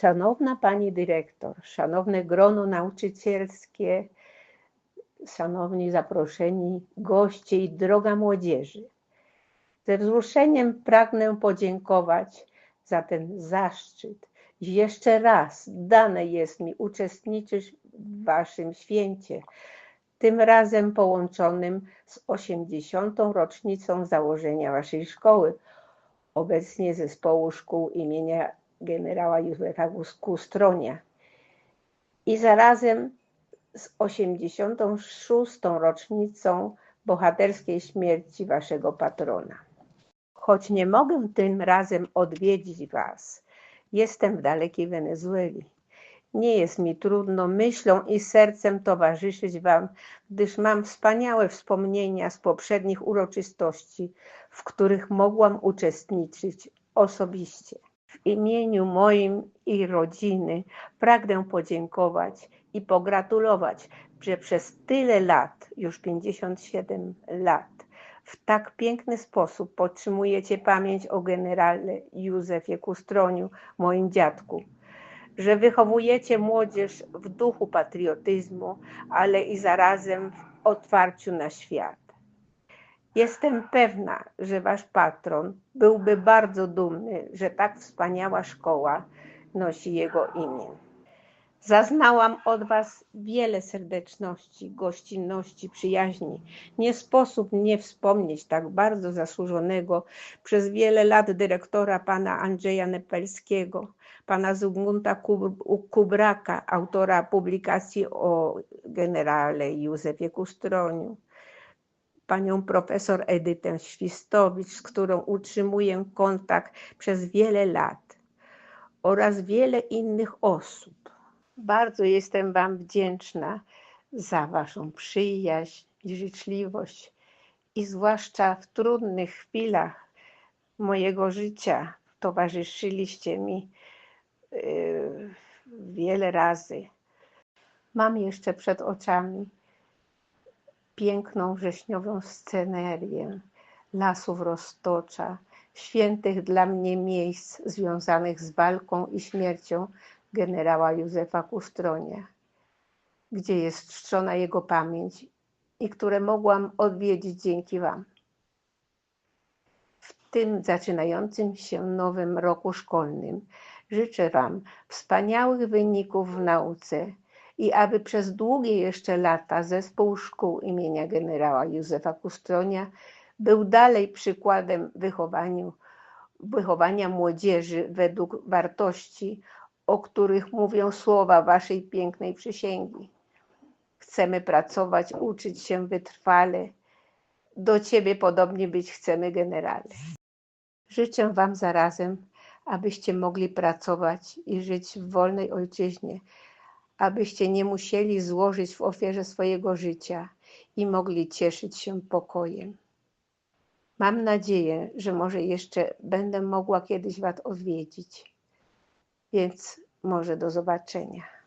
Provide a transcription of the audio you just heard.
Szanowna Pani Dyrektor, szanowne grono nauczycielskie, szanowni zaproszeni goście i droga młodzieży. Ze wzruszeniem pragnę podziękować za ten zaszczyt. Jeszcze raz dane jest mi uczestniczyć w Waszym święcie, tym razem połączonym z 80. rocznicą założenia Waszej szkoły, obecnie zespołu szkół imienia generała Józefa Kustronia i zarazem z 86. rocznicą bohaterskiej śmierci Waszego patrona. Choć nie mogę tym razem odwiedzić Was, jestem w dalekiej Wenezueli. Nie jest mi trudno myślą i sercem towarzyszyć Wam, gdyż mam wspaniałe wspomnienia z poprzednich uroczystości, w których mogłam uczestniczyć osobiście. W imieniu moim i rodziny pragnę podziękować i pogratulować, że przez tyle lat, już 57 lat, w tak piękny sposób podtrzymujecie pamięć o generale Józefie Kustroniu, moim dziadku, że wychowujecie młodzież w duchu patriotyzmu, ale i zarazem w otwarciu na świat. Jestem pewna, że wasz patron byłby bardzo dumny, że tak wspaniała szkoła nosi jego imię. Zaznałam od Was wiele serdeczności, gościnności, przyjaźni. Nie sposób nie wspomnieć tak bardzo zasłużonego przez wiele lat dyrektora pana Andrzeja Nepelskiego, pana Zygmunta Kubraka, autora publikacji o generale Józefie Kustroniu, panią profesor Edytę Świstowicz, z którą utrzymuję kontakt przez wiele lat oraz wiele innych osób. Bardzo jestem Wam wdzięczna za Waszą przyjaźń i życzliwość i zwłaszcza w trudnych chwilach mojego życia towarzyszyliście mi yy, wiele razy. Mam jeszcze przed oczami piękną wrześniową scenerię lasów roztocza, świętych dla mnie miejsc związanych z walką i śmiercią generała Józefa Kustronia, gdzie jest czczona jego pamięć i które mogłam odwiedzić dzięki Wam. W tym zaczynającym się nowym roku szkolnym życzę Wam wspaniałych wyników w nauce i aby przez długie jeszcze lata zespół szkół imienia generała Józefa Kustronia był dalej przykładem wychowaniu, wychowania młodzieży według wartości, o których mówią słowa Waszej pięknej przysięgi. Chcemy pracować, uczyć się wytrwale. Do Ciebie podobnie być chcemy, generale. Życzę Wam zarazem, abyście mogli pracować i żyć w wolnej ojczyźnie, abyście nie musieli złożyć w ofierze swojego życia i mogli cieszyć się pokojem. Mam nadzieję, że może jeszcze będę mogła kiedyś Was odwiedzić. Więc może do zobaczenia.